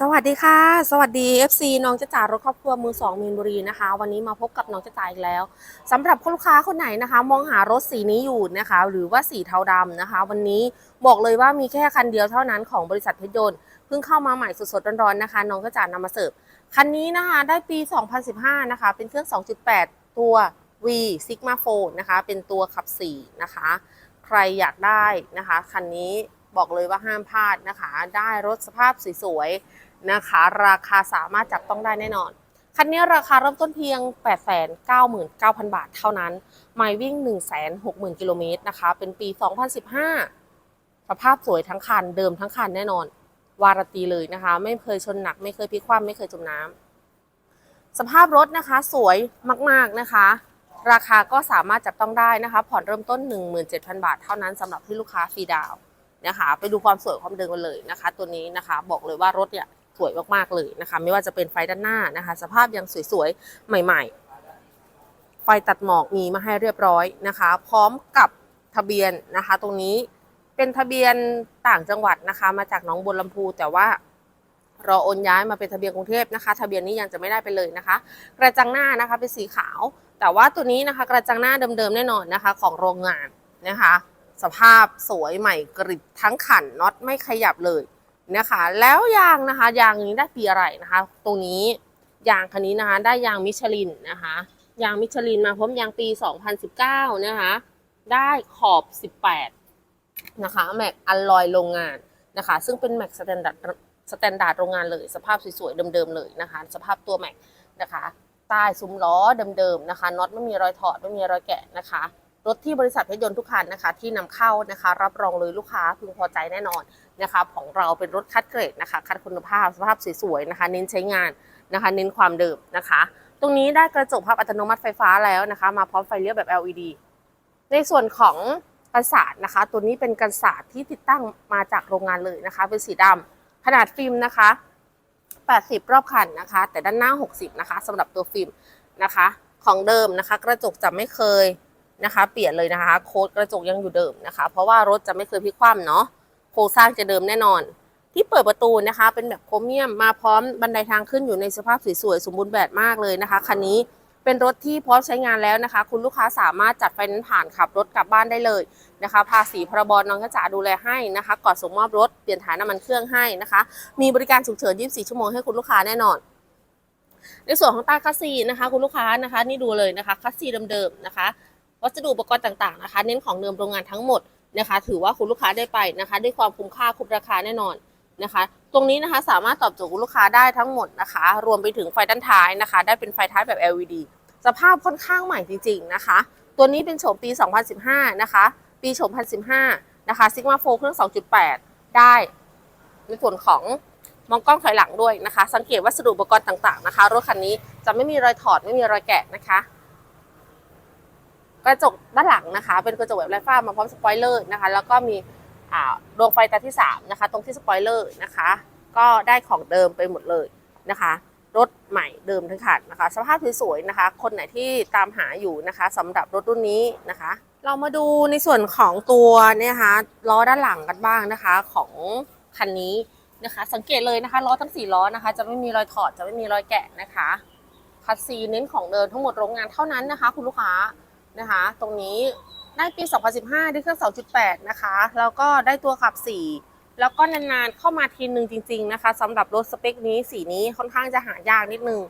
สวัสดีค่ะ สวัสดี FC น้องจะจ่ารถครอบครัวมือสองมีนบุรีนะคะ วันนี้มาพบกับน้องจะจ่าอีกแล้วสำหรับคุณลูกค้าคนไหนนะคะ มองหารถสีนี้อยู่นะคะ หรือว่าสีเทาดำนะคะ วันนี้บอกเลยว่ามีแค่คันเดียวเท่านั้นของบริษัทเพชรยนต์เพิ่งเข้ามาใหม่สดๆร้อนๆนะคะ น้องจะจ่านำมาเสิร์ฟคันนี้นะคะได้ปี 2015 นะคะ เป็นเครื่อง 2.8 ตัว V Sigma 4นะคะ เป็นตัวขับ4นะคะ ใครอยากได้นะคะคันนี้ บอกเลยว่าห้ามพลาดนะคะ ได้รถสภาพสวยๆนะคะ ราคาสามารถจับต้องได้แน่นอน คันนี้ราคาเริ่มต้นเพียง 899,000 บาทเท่านั้น ไมล์วิ่ง 160,000 กิโลเมตรนะคะ เป็นปี 2015 สภาพสวยทั้งคัน เดิมทั้งคันแน่นอน วารตีเลยนะคะ ไม่เคยชนหนัก ไม่เคยพลิกคว่ำไม่เคยจมน้ำ สภาพรถนะคะสวยมากๆนะคะราคาก็สามารถจับต้องได้นะคะ ผ่อนเริ่มต้น 17,000 บาทเท่านั้นสำหรับที่ลูกค้าฟรีดาว นะคะ ไปดูความสวยความเดิมกันเลยนะคะ ตัวนี้นะคะบอกเลยว่ารถเนี่ยสวยมากๆเลยนะคะ ไม่ว่าจะเป็นไฟด้านหน้านะคะ สภาพยังสวยๆใหม่ ๆ ไฟตัดหมอกมีมาให้เรียบร้อยนะคะ พร้อมกับทะเบียนนะคะ ตรงนี้เป็นทะเบียนต่างจังหวัดนะคะ มาจากหน้องบัวลำพูแต่ว่ารอโอนย้ายมาเป็นทะเบียนกรุงเทพนะคะ ทะเบียนนี้ยังจะไม่ได้ไปเลยนะคะ กระจังหน้านะคะเป็นสีขาว แต่ว่าตัวนี้นะคะ กระจังหน้าเดิมๆแน่นอนนะคะ ของโรงงานนะคะ สภาพสวยใหม่กริบทั้งขันน็อตไม่ขยับเลยนะคะ แล้วยางนะคะยางนี้ได้ปีอะไรนะคะ ตรงนี้ยางคันนี้นะคะได้ยางมิชลินนะคะ ยางมิชลินมาพร้อมยางปี 2019 นะคะ ได้ขอบ 18 นะคะแม็กอัลลอยโรงงานนะคะ ซึ่งเป็นแม็กสแตนดาร์ดสแตนดาร์ดโรงงานเลย สภาพสวยๆเดิมๆเลยนะคะ สภาพตัวแม็กนะคะใต้ซุ้มล้อเดิมๆนะคะน็อตไม่มีรอยถอดไม่มีรอยแกะนะคะ รถที่บริษัทเพชรยนต์ทุกคันนะคะ ที่นำเข้านะคะ รับรองเลยลูกค้าพึงพอใจแน่นอนนะคะ ของเราเป็นรถคัดเกรดนะคะ คัดคุณภาพสภาพสวยๆนะคะ เน้นใช้งานนะคะ เน้นความเดิมนะคะ ตรงนี้ได้กระจกภาพอัตโนมัติไฟฟ้าแล้วนะคะ มาพร้อมไฟเลี้ยวแบบ LED ในส่วนของกันศาสตร์นะคะ ตัวนี้เป็นกันศาสตร์ที่ติดตั้งมาจากโรงงานเลยนะคะ เป็นสีดำขนาดฟิล์มนะคะ 80 รอบคันนะคะ แต่ด้านหน้า 60 นะคะสำหรับตัวฟิล์มนะคะ ของเดิมนะคะ กระจกจะไม่เคย นะคะ เปลี่ยนเลยนะคะ โค้ดกระจกยังอยู่เดิมนะคะ เพราะว่ารถจะไม่เคยพลิกคว่ำเนาะโครงสร้างจะเดิมแน่นอน ที่เปิดประตูนะคะ เป็นแบบโครเมียมมาพร้อมบันไดทางขึ้นอยู่ในสภาพสวยๆสมบูรณ์แบบมากเลยนะคะคันนี้เป็นรถที่พร้อมใช้งานแล้วนะคะ คุณลูกค้าสามารถจัดไฟนนซ์ผ่านขับรถกลับบ้านได้เลยนะคะ ภาษีพรบน้องกระจ๋าดูแลให้นะคะ ก่อนส่งมอบรถเปลี่ยนถ่ายน้ำมันเครื่องให้นะคะ มีบริการฉุกเฉิน 24 ชั่วโมงให้คุณลูกค้าแน่นอน ในส่วนของต้คัสซีนะคะ คุณลูกค้านะคะ นี่ดูเลยนะคะคัสซีเดิมๆนะคะ วัสดุอุปกรณ์ต่างๆนะคะ เน้นของเดิมโรงงานทั้งหมดนะคะ ถือว่าคุณลูกค้าได้ไปนะคะ ด้วยความคุ้มค่าคุ้มราคาแน่นอนนะคะ ตรงนี้นะคะสามารถตอบโจทย์คุณลูกค้าได้ทั้งหมดนะคะ รวมไปถึงไฟด้านท้ายนะคะ ได้เป็นไฟท้ายแบบ LED สภาพค่อนข้างใหม่จริง ๆนะคะ ตัวนี้เป็นโฉมปี 2015 นะคะ ปีโฉม2015 นะคะซิกมาโฟเครื่อง 2.8 ได้ในส่วนของมองกล้องถอยหลังด้วยนะคะ สังเกตวัสดุอุปกรณ์ต่างๆนะคะ รถคันนี้จะไม่มีรอยถอดไม่มีรอยแกะนะคะ กระจกด้านหลังนะคะ เป็นกระจกแบบไร้ฝ้ามาพร้อมสปอยเลอร์นะคะ แล้วก็มีดวงไฟตาที่3นะคะ ตรงที่สปอยเลอร์นะคะ ก็ได้ของเดิมไปหมดเลยนะคะ รถใหม่เดิมทั้งคันนะคะ สภาพสวยๆนะคะ คนไหนที่ตามหาอยู่นะคะสำหรับรถรุ่นนี้นะคะ เรามาดูในส่วนของตัวเนี่ยนะคะล้อด้านหลังกันบ้างนะคะของคันนี้นะคะ สังเกตเลยนะคะล้อทั้ง4ล้อนะคะ จะไม่มีรอยถอดจะไม่มีรอยแกะนะคะคัสซีเน้นของเดิมทั้งหมดโรงงานเท่านั้นนะคะ คุณลูกค้า นะคะ ตรงนี้ได้ปี 2015 ได้เครื่อง 2.8 นะคะ แล้วก็ได้ตัวขับ 4 แล้วก็นานๆเข้ามาทีนึงจริง ๆ นะคะสำหรับรถสเปคนี้สีนี้ค่อนข้างจะหายากนิดนึง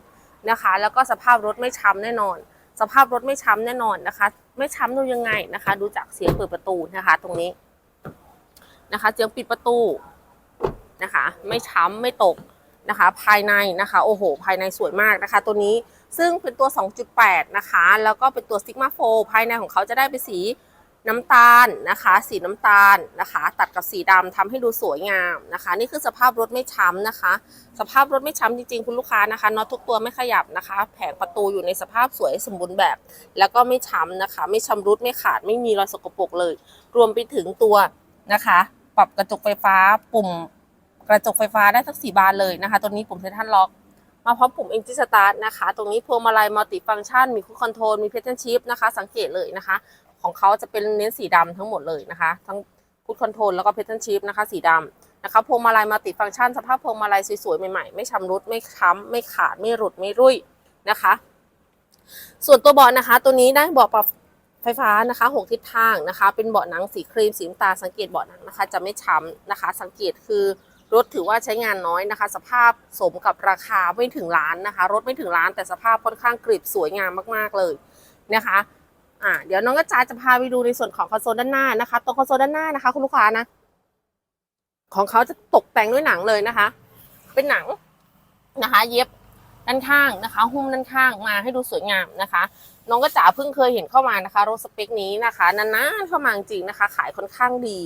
นะคะ แล้วก็สภาพรถไม่ช้ำแน่นอน สภาพรถไม่ช้ำแน่นอนนะคะ ไม่ช้ำดูยังไงนะคะ ดูจากเสียงเปิดประตูนะคะ ตรงนี้นะคะเสียงปิดประตูนะคะ ไม่ช้ำไม่ตกนะคะ ภายในนะคะ โอ้โห ภายในสวยมากนะคะ ตัวนี้ ซึ่งเป็นตัว 2.8 นะคะ แล้วก็เป็นตัว Sigma 4ภายในของเขาจะได้เป็นสีน้ำตาลนะคะ สีน้ำตาลนะคะ ตัดกับสีดำทำให้ดูสวยงามนะคะ นี่คือสภาพรถไม่ช้ำนะคะ สภาพรถไม่ช้ำจริงๆ คุณลูกค้านะคะน็อตทุกตัวไม่ขยับนะคะ แผงประตูอยู่ในสภาพสวยสมบูรณ์แบบ แล้วก็ไม่ช้ำนะคะ ไม่ชำรุดไม่ขาดไม่มีรอยสกปรกเลย รวมไปถึงตัวนะคะ ปรับกระจกไฟฟ้าปุ่มกระจกไฟฟ้าได้ทั้งสี่บานเลยนะคะ ตัวนี้ปุ่มเซนทันล็อก มาพร้อมปุ่ม Engine Start นะคะ ตรงนี้พวงมาลัยมัลติฟัง c t ชันมีคู c คอนโทรลมีเพ t เทนชิพนะคะ สังเกตเลยนะคะ ของเขาจะเป็นเน้นสีดำทั้งหมดเลยนะคะ ทั้งคู c คอนโทรลแล้วก็เพ t เทนชิพนะคะ สีดำนะคะพวงมาลัยมัลติฟังก์ชันสภาพพวงมาลัยสวยๆใหม่ๆไม่ชำรุดไม่ค้ำไม่ขาดไม่หลุดไม่รุ่ยนะคะ ส่วนตัวเบาะนะคะ ตัวนี้ได้เบาะปรับไฟฟ้านะคะหกทิศทางนะคะ เป็นเบาะหนังสีครีมสีน้ำตาลสังเกตเบาะหนังนะคะ จะไม่ช้ำนะคะ สังเกตคือ รถถือว่าใช้งานน้อยนะคะ สภาพสมกับราคาไม่ถึงล้านนะคะ รถไม่ถึงล้านแต่สภาพค่อนข้างกริบสวยงามมากๆเลยนะคะอ่าเดี๋ยวน้องกระจายจะพาไปดูในส่วนของคอนโซลด้านหน้านะคะตรงคอนโซลด้านหน้านะคะ คุณลูกค้านะของเขาจะตกแต่งด้วยหนังเลยนะคะ เป็นหนังนะคะ เย็บด้านข้างนะคะ หุ้มด้านข้างมาให้ดูสวยงามนะคะ น้องก็จ๋าเพิ่งเคยเห็นเข้ามานะคะรถสเปคนี้นะคะนานๆเข้ามาจริงนะคะ ขายค่อนข้างดี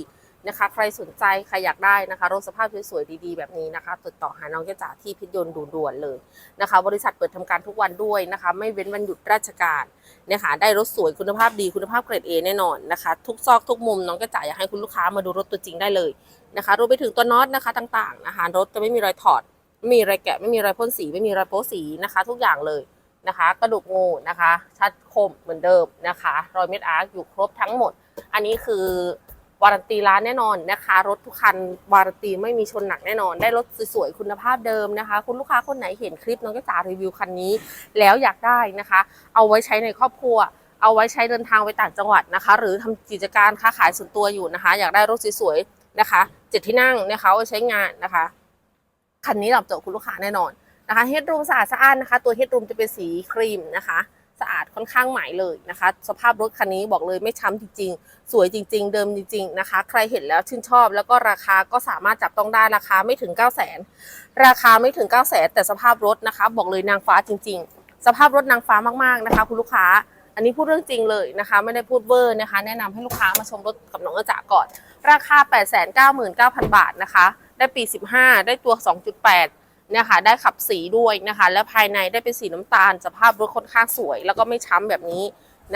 นะคะ ใครสนใจ ใครอยากได้นะคะรถสภาพสวยๆดีๆแบบนี้นะคะติดต่อหาน้องแก้จ๋าที่พิทยนต์ด่วนๆเลยนะคะ บริษัทเปิดทำการทุกวันด้วยนะคะ ไม่เว้นวันหยุดราชการนะคะได้รถสวยคุณภาพดีคุณภาพเกรด A แน่นอนนะคะ ทุกซอกทุกมุมน้องแก้จ๋าอยากให้คุณลูกค้ามาดูรถตัวจริงได้เลยนะคะรวมไปถึงตัวน็อตนะคะต่างๆนะคะรถจะไม่มีรอยถอดไม่มีรอยแกะไม่มีรอยพ่นสีไม่มีรอยโป๊สีนะคะ ทุกอย่างเลยนะคะ กระดูกงูนะคะ ชัดคมเหมือนเดิมนะคะ รอยเม็ดอาร์คอยู่ครบทั้งหมด อันนี้คือ วารันตีร้านแน่นอนนะคะ รถทุกคันวารันตีไม่มีชนหนักแน่นอน ได้รถสวยๆคุณภาพเดิมนะคะ คุณลูกค้าคนไหนเห็นคลิปน้องก็จ๋ารีวิวคันนี้ แล้วอยากได้นะคะ เอาไว้ใช้ในครอบครัวเอาไว้ใช้เดินทางไปต่างจังหวัดนะคะ หรือทำกิจการค้าขายส่วนตัวอยู่นะคะ อยากได้รถสวยๆนะคะเจ็ดที่นั่งนะคะเอาไว้ใช้งานนะคะ คันนี้ตอบโจทย์คุณลูกค้าแน่นอนนะคะเฮดรูมสะอาดสะอ้านนะคะ ตัวเฮดรูมจะเป็นสีครีมนะคะ สะอาดค่อนข้างใหม่เลยนะคะ สภาพรถคันนี้บอกเลยไม่ช้ำจริง ๆ สวยจริง ๆ เดิมจริง ๆ นะคะ ใครเห็นแล้วชื่นชอบ แล้วก็ราคาก็สามารถจับต้องได้ราคาไม่ถึง 9 0 0 0 0นราคาไม่ถึง 9 0 0 0 0นแต่สภาพรถนะคะ บอกเลยนางฟ้าจริง ๆ สภาพรถนางฟ้ามากๆนะคะ คุณลูกค้า อันนี้พูดเรื่องจริงเลยนะคะ ไม่ได้พูดเวอร์นะคะ แนะนำให้ลูกค้ามาชมรถกับน้องกระจ่าก่อน ราคา 899,000 บาทนะคะ ได้ปี 15 ได้ตัว 2.8 นี่ยค่ะได้ขับสีด้วยนะคะ และภายในได้เป็นสีน้ำตาล สภาพรถค่อนข้างสวย แล้วก็ไม่ช้ำแบบนี้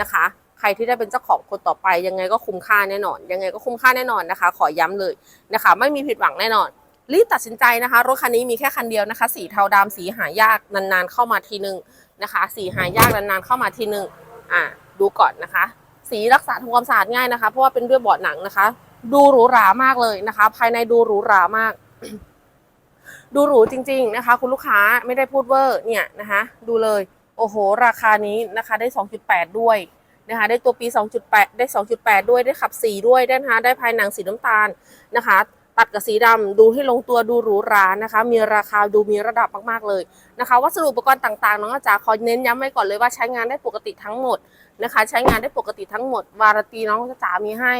นะคะ ใครที่ได้เป็นเจ้าของคนต่อไป ยังไงก็คุ้มค่าแน่นอน ยังไงก็คุ้มค่าแน่นอนนะคะ ขอย้ำเลยนะคะ ไม่มีผิดหวังแน่นอนรีบตัดสินใจนะคะ รถคันนี้มีแค่คันเดียวนะคะ สีเทาดำสีหายากนานๆเข้ามาทีนึงนะคะ สีหายากนานๆเข้ามาทีนึงอ่าดูก่อนนะคะ สีรักษาทำความสะอาดง่ายนะคะ เพราะว่าเป็นด้วยบาะหนังนะคะ ดูหรูหรามากเลยนะคะ ภายในดูหรูหรามาก ดูหรูจริง ๆนะคะ คุณลูกค้าไม่ได้พูดเวอร์เนี่ยนะคะ ดูเลยโอ้โห ราคานี้นะคะได้ 2.8 ด้วยนะคะได้ตัวปี 2.8 ได้ 2.8 ด้วยได้ขับสีด้วยได้นะคะได้ภายหนังสีน้ำตาลนะคะ ตัดกับสีดำดูให้ลงตัวดูหรูหรานะคะ มีราคาดูมีระดับมากๆเลยนะคะวัสดุอุปกรณ์ต่างๆน้องอาจารย์ขอเน้นย้ำไว้ก่อนเลยว่าใช้งานได้ปกติทั้งหมดนะคะ ใช้งานได้ปกติทั้งหมดวารันตีน้องอาจ๋ามีให้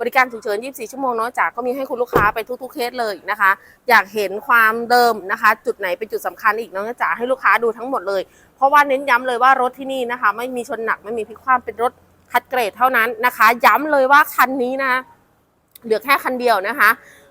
บริการฉุกเฉิน 24 ชั่วโมงน้อยจากก็มีให้คุณลูกค้าไปทุกๆเคสเลยนะคะ อยากเห็นความเดิมนะคะ จุดไหนเป็นจุดสำคัญอีกน้องจ๋าให้ลูกค้าดูทั้งหมดเลย เพราะว่าเน้นย้ำเลยว่ารถที่นี่นะคะ ไม่มีชนหนักไม่มีพลิกคว่ำเป็นรถคัดเกรดเท่านั้นนะคะ ย้ำเลยว่าคันนี้นะเหลือแค่คันเดียวนะคะ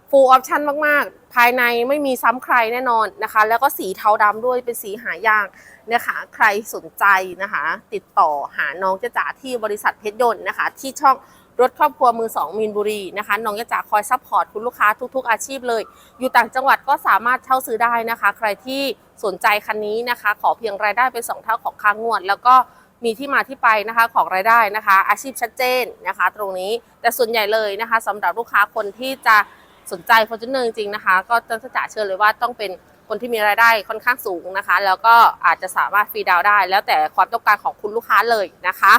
ฟูลออปชั่นมาก ๆ ภายในไม่มีซ้ำใครแน่นอนนะคะ แล้วก็สีเทาดำด้วยเป็นสีหายากนะคะ ใครสนใจนะคะ ติดต่อหาน้องจ๊ะจ๋าที่บริษัทเพชรยนต์นะคะ ที่ช่อง รถครอบครัวมือสองมีนบุรีนะคะน้องจ๊ะจ๋าคอยซัพพอร์ตคุณลูกค้าทุกๆอาชีพเลย อยู่ต่างจังหวัดก็สามารถเช่าซื้อได้นะคะ ใครที่สนใจคันนี้นะคะ ขอเพียงรายได้เป็นสองเท่าของค่างวด แล้วก็มีที่มาที่ไปนะคะของรายได้นะคะ อาชีพชัดเจนนะคะ ตรงนี้แต่ส่วนใหญ่เลยนะคะสำหรับลูกค้าคนที่จะสนใจฟอร์จูเนอร์จริงๆนะคะ ก็จะจ่าเชื่อเลยว่าต้องเป็นคนที่มีรายได้ค่อนข้างสูงนะคะ แล้วก็อาจจะสามารถฟรีดาวน์ได้ แล้วแต่ความต้องการของคุณลูกค้าเลยนะคะ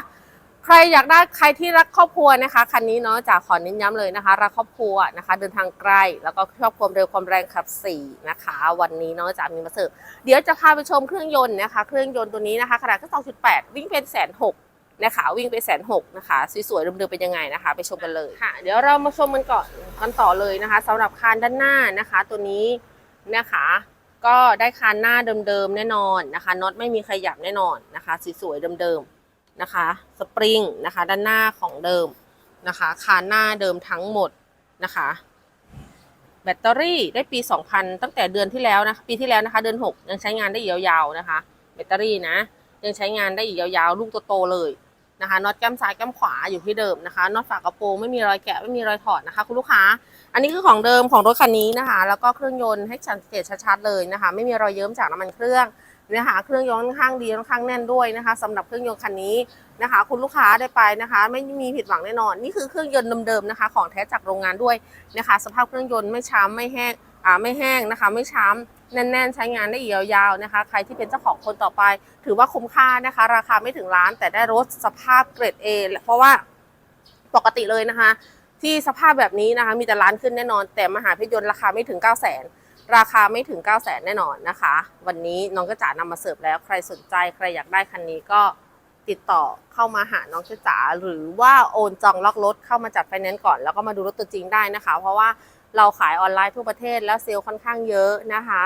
ใครอยากได้ใครที่รักครอบครัวนะคะคันนี้เนาะจะขอเน้นย้ำเลยนะคะ รักครอบครัวนะคะ เดินทางไกลแล้วก็ชอบความเร็วความแรงขับสี่นะคะ วันนี้เนาะจะมีมาเสิร์ฟเดี๋ยวจะพาไปชมเครื่องยนต์นะคะ เครื่องยนต์ตัวนี้นะคะขนาดก็2.8 วิ่งเป็นแสนหกนะคะวิ่งไปแสนหกนะคะสวยๆเดิมๆเป็นยังไงนะคะ ไปชมกันเลยค่ะ เดี๋ยวเรามาชมกันก่อนกันต่อเลยนะคะสำหรับคานด้านหน้านะคะ ตัวนี้นะคะ ก็ได้คานหน้าเดิมๆแน่นอนนะคะน็อตไม่มีขยับแน่นอนนะคะสวยๆเดิมๆ นะคะสปริงนะคะด้านหน้าของเดิมนะคะคานหน้าเดิมทั้งหมดนะคะแบตเตอรี่ได้ปี 2000 ตั้งแต่เดือนที่แล้วนะคะปีที่แล้วนะคะ เดือน 6 ยังใช้งานได้ยาวๆนะคะ แบตเตอรี่นะ ยังใช้งานได้อีกยาวๆลูกโตๆเลยนะคะน็อตแก้มซ้ายแก้มขวาอยู่ที่เดิมนะคะน็อตฝากระโปรงไม่มีรอยแกะไม่มีรอยถอดนะคะ คุณลูกค้า อันนี้คือของเดิมของรถคันนี้นะคะ แล้วก็เครื่องยนต์ให้สังเกตชัดๆเลยนะคะ ไม่มีรอยเยิ้มจากน้ำมันเครื่อง นะคะเครื่องยนต์ค่อนข้างดีค่อนข้างแน่นด้วยนะคะสำหรับเครื่องยนต์คันนี้นะคะ คุณลูกค้าได้ไปนะคะ ไม่มีผิดหวังแน่นอน นี่คือเครื่องยนต์เดิมๆนะคะ ของแท้จากโรงงานด้วยนะคะ สภาพเครื่องยนต์ไม่ช้ำไม่แห้งอ่าไม่แห้งนะคะ ไม่ช้ำแน่นๆ ใช้งานได้อีกยาวๆนะคะ ใครที่เป็นเจ้าของคนต่อไป ถือว่าคุ้มค่านะคะ ราคาไม่ถึงล้าน แต่ได้รถสภาพเกรด A เพราะว่าปกติเลยนะคะ ที่สภาพแบบนี้นะคะ มีแต่ล้านขึ้นแน่นอน แต่มหาเพชรยนต์ราคาไม่ถึง 9 0 0 0 0น ราคาไม่ถึง 9 0 0 0 0นแน่นอนนะคะ วันนี้น้องกระจ๋านำมาเสิร์ฟแล้ว ใครสนใจใครอยากได้คันนี้ก็ติดต่อเข้ามาหาน้องกระจ๋าหรือว่าโอนจองล็อกรถเข้ามาจัดไฟแนนซ์ก่อนแล้วก็มาดูรถตัวจริงได้นะคะ เพราะว่าเราขายออนไลน์ทั่วประเทศแล้วเซลล์ค่อนข้างเยอะนะคะ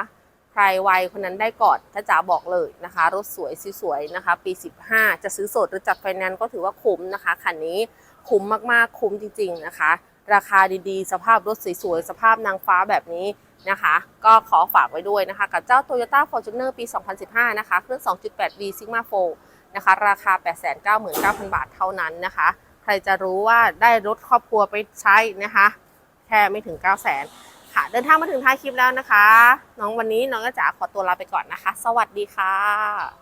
ใครไวคนนั้นได้ก่อนถ้าจ๋าบอกเลยนะคะ รถสวยสวยนะคะ ปี 15 จะซื้อสดหรือจัดไฟแนนซ์ก็ถือว่าคุ้มนะคะคันนี้คุ้มมากๆคุ้มจริง ๆนะคะ ราคาดีๆ สภาพรถสวยๆสภาพนางฟ้าแบบนี้ นะคะ ก็ขอฝากไว้ด้วยนะคะ กับเจ้า Toyota Fortuner ปี 2015 นะคะ เครื่อง 2.8V Sigma 4นะคะ ราคา 899,000 บาทเท่านั้นนะคะ ใครจะรู้ว่าได้รถครอบครัวไปใช้นะคะ แค่ไม่ถึง 900,000 ค่ะ เดินทางมาถึงท้ายคลิปแล้วนะคะ น้องวันนี้น้องก็จ๋าขอตัวลาไปก่อนนะคะ สวัสดีค่ะ